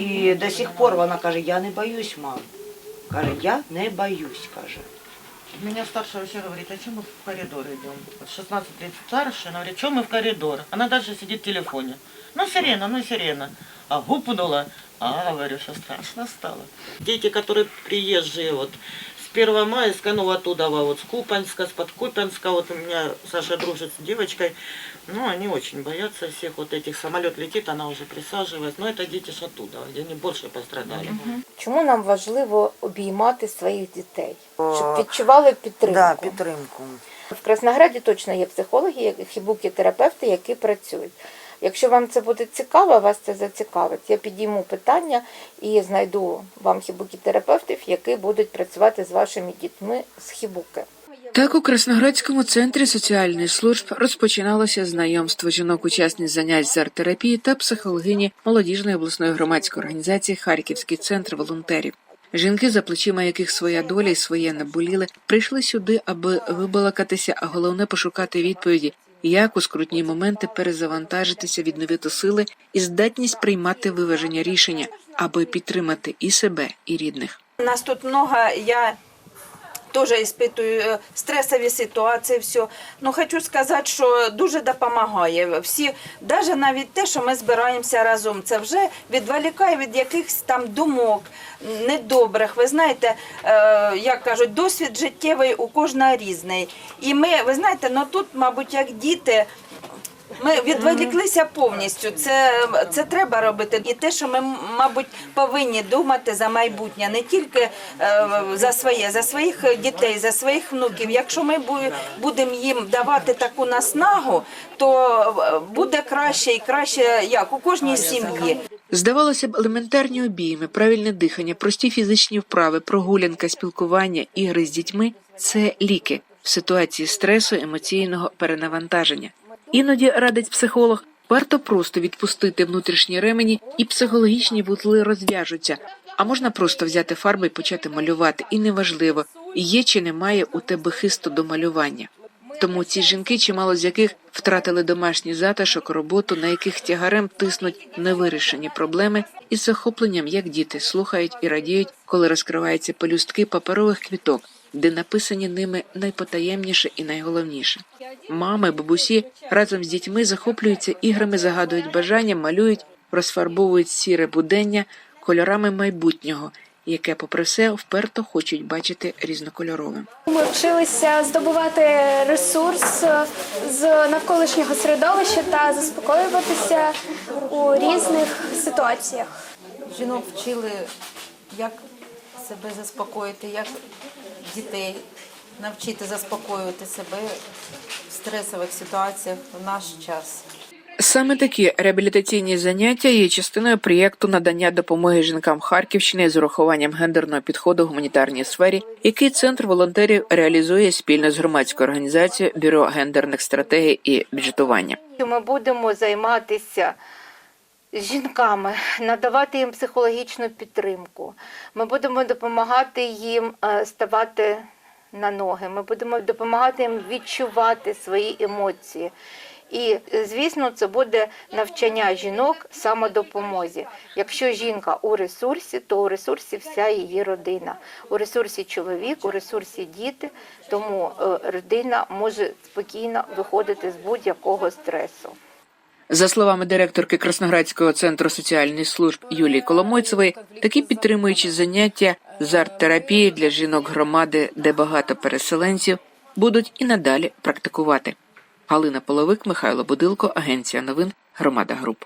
І до сих пор вона каже, я не боюсь, мам. Каже, я не боюсь, каже. Меня старшая вообще говорит, а чем мы в коридор идем? Вот 16 лет старше, она говорит, что мы в коридор? Она дальше сидит в телефоне. Ну, сирена, ну, сирена. А гупнула. А, говорю, что страшно стало. Дети, которые приезжие, вот, с 1 майска, ну, оттуда, вот, с Купанска, с Подкупянска, вот у меня Саша дружит с девочкой, ну, они очень боятся всех вот этих. Самолет летит, она уже присаживается. Но это дети ж оттуда, где они больше пострадали. Чому нам важливо обіймати своїх дітей, щоб відчували підтримку? Да, підтримку. В Краснограді точно є психологи, хібуки-терапевти, які працюють. Якщо вам це буде цікаво, вас це зацікавить. Я підійму питання і знайду вам хібуки-терапевтів, які будуть працювати з вашими дітьми з хібуки. Так у Красноградському центрі соціальних служб розпочиналося знайомство жінок-учасниць занять з арт-терапії та психологині молодіжної обласної громадської організації Харківський центр волонтерів. Жінки, за плечима яких своя доля і своє наболіли, прийшли сюди, аби вибалакатися, а головне пошукати відповіді, як у скрутні моменти перезавантажитися, відновити сили і здатність приймати виваження рішення, аби підтримати і себе, і рідних. Нас тут много, я тоже испытую е, стресові ситуації, все. Ну, хочу сказати, що дуже допомагає. Всі, навіть навіть те, що ми збираємося разом, це вже відволікає від якихось там думок недобрих. Ви знаєте, е, як кажуть, досвід життєвий у кожного різний. І ми, ви знаєте, ну тут, мабуть, як діти. Ми відволіклися повністю. Це, це треба робити. І те, що ми, мабуть, повинні думати за майбутнє, не тільки е, за своє, за своїх дітей, за своїх внуків. Якщо ми будемо їм давати таку наснагу, то е, буде краще і краще, як у кожній сім'ї. Здавалося б, елементарні обійми, правильне дихання, прості фізичні вправи, прогулянка, спілкування, ігри з дітьми це ліки в ситуації стресу, емоційного перенавантаження. Іноді радить психолог, варто просто відпустити внутрішні ремені, і психологічні вузли розв'яжуться. А можна просто взяти фарби і почати малювати, і неважливо, є чи немає у тебе хисту до малювання. Тому ці жінки, чимало з яких втратили домашній затишок, роботу, на яких тягарем тиснуть невирішені проблеми, із захопленням, як діти, слухають і радіють, коли розкриваються пелюстки паперових квіток, де написані ними найпотаємніше і найголовніше. Мами, бабусі разом з дітьми захоплюються іграми, загадують бажання, малюють, розфарбовують сіре будення кольорами майбутнього, яке, попри все, вперто хочуть бачити різнокольоровим. Ми вчилися здобувати ресурс з навколишнього середовища та заспокоюватися у різних ситуаціях. жінок вчили, як себе заспокоїти, як дітей навчити заспокоювати себе в стресових ситуаціях в наш час. Саме такі реабілітаційні заняття є частиною проєкту надання допомоги жінкам Харківщини з урахуванням гендерного підходу в гуманітарній сфері, який центр волонтерів реалізує спільно з громадською організацією Бюро гендерних стратегій і бюджетування. Ми будемо займатися з жінками, надавати їм психологічну підтримку. Ми будемо допомагати їм е, ставати на ноги. Ми будемо допомагати їм відчувати свої емоції. І, звісно, це буде навчання жінок самодопомозі. Якщо жінка у ресурсі, то у ресурсі вся її родина. У ресурсі чоловік, у ресурсі діти, тому е, родина може спокійно виходити з будь-якого стресу. За словами директорки Красноградського центру соціальних служб Юлії Коломойцевої, такі підтримуючі заняття з арт-терапії для жінок громади, де багато переселенців, будуть і надалі практикувати. Галина Половик, Михайло Будилко, Агенція новин, Громада Груп.